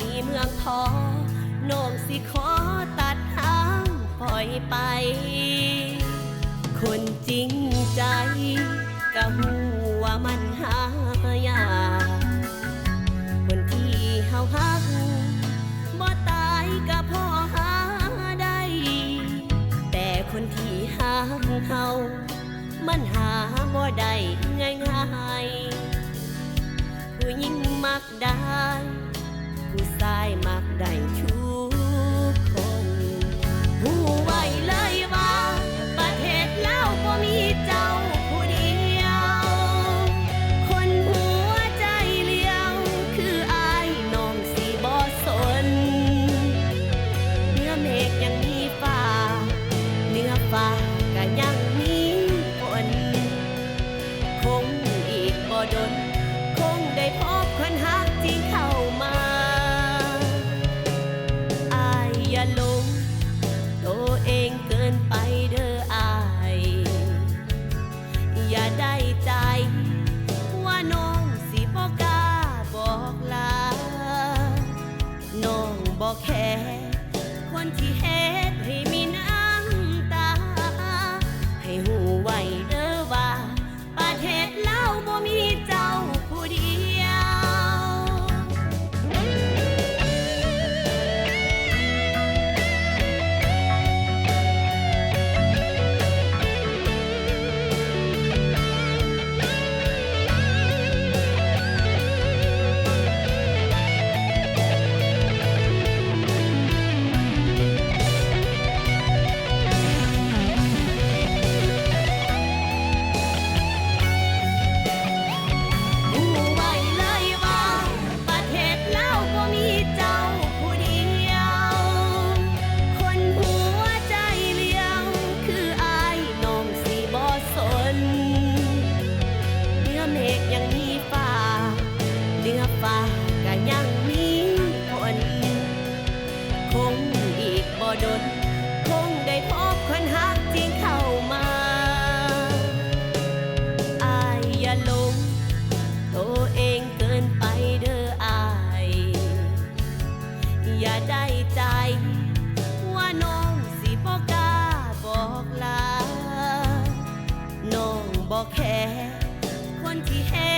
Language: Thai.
มีเมืองทอน้องสิขอตัดทางปล่อยไป คนจริงใจก็หูว่ามันหายากคนที่เฮาฮักบ่ตายก็พอหาได้ แต่คนที่หักเฮามันหาบ่ได้ง่ายๆผู้หญิงมักได้ ผู้ชายมักได้ทุกคนผู้ไว้เลยว่าประเทศลาวบ่มีเจ้าผู้เดียว คนหัวใจเลี้ยวคืออายน้องสิบ่สนเนื้อเมฆยังมีฟ้าเนื้อฟ้าก็ยังมีฝนคงอีกบ่ดน แค่คนที่แห